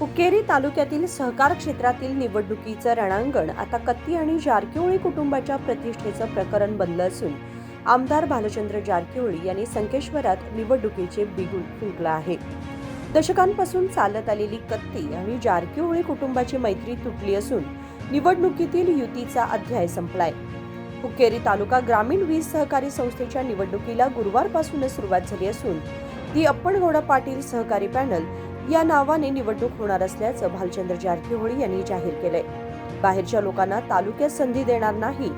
हुक्केरी तालुक्यातील सहकार क्षेत्रातील निवडणुकीचं रणांगण आता कत्ती आणि जारकिहोळी कुटुंबाच्या प्रतिष्ठेचं प्रकरण बनलं असून आमदार भालचंद्र जारकिहोळी यांनी संकेश्वरात निवडणुकीचे बिगुल फुंकलं आहे. दशकांपासून चालत आलेली कत्ती आणि जारकिहोळी कुटुंबाची मैत्री तुटली असून निवडणुकीतील युतीचा अध्याय संपलाय. हुक्केरी तालुका ग्रामीण वीज सहकारी संस्थेच्या निवडणुकीला गुरुवारपासूनच सुरुवात झाली असून ती अप्पणगौडा पाटील सहकारी पॅनल या नावाने निवडणूक होणार असल्याचं भालचंद्र जारकिहोळी यांनी जाहीर केलंय. बाहेरच्या लोकांना तालुक्यात संधी देणार नाही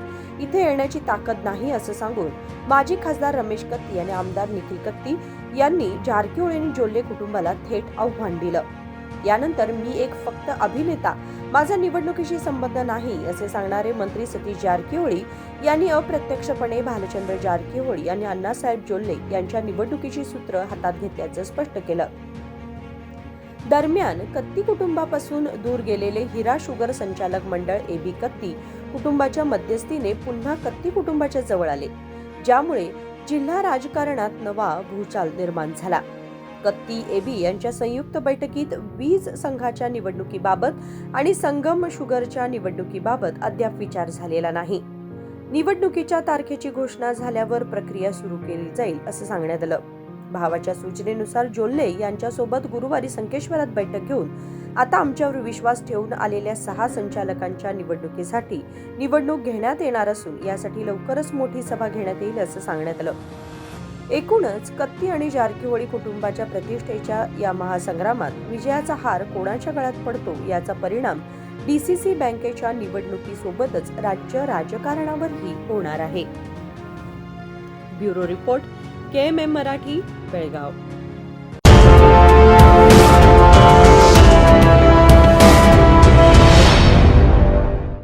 इथे येण्याची ताकद नाही असं सांगून माजी खासदार रमेश कत्ती आणि आमदार निखिल कत्ती यांनी जारकिहोळी आणि जोल्ले कुटुंबाला थेट आव्हान दिलं. यानंतर मी एक फक्त अभिनेता माझा निवडणुकीशी संबंध नाही असे सांगणारे मंत्री सतीश जारकिहोळी यांनी अप्रत्यक्षपणे भालचंद्र जारकिहोळी आणि अण्णासाहेब जोल्ले यांच्या निवडणुकीची सूत्र हातात घेतल्याचं स्पष्ट केलं. दरम्यान कत्ती कुटुंबापासून दूर गेलेले हिरा शुगर संचालक मंडळ एबी कत्ती कुटुंबाच्या मध्यस्थीने पुन्हा कत्ती कुटुंबाच्या जवळ आले ज्यामुळे जिल्हा राजकारणात नवा भूचाल निर्माण झाला. कत्ती एबी यांच्या संयुक्त बैठकीत वीज संघाच्या निवडणुकीबाबत आणि संगम शुगरच्या निवडणुकीबाबत अद्याप विचार झालेला नाही. निवडणुकीच्या तारखेची घोषणा झाल्यावर प्रक्रिया सुरू केली जाईल असं सांगण्यात आलं. भावाच्या सूचनेनुसार जोल्ले यांच्यासोबत गुरुवारी संकेश्वरात बैठक घेऊन आता आमच्यावर विश्वास ठेवून आलेल्या सहा संचालकांच्या निवडणुकीसाठी निवडणूक घेण्यात येणार असून यासाठी लवकरच मोठी सभा घेण्यात येईल असं सांगण्यात आलं. एकूणच कत्ती आणि जारकीहोळी कुटुंबाच्या प्रतिष्ठेच्या या महासंग्रामात विजयाचा हार कोणाच्या गळ्यात पडतो याचा परिणाम डीसीसी बँकेच्या निवडणुकीसोबतच राज्य राजकारणावरही होणार आहे. Bureau report K M M Marathi There you go.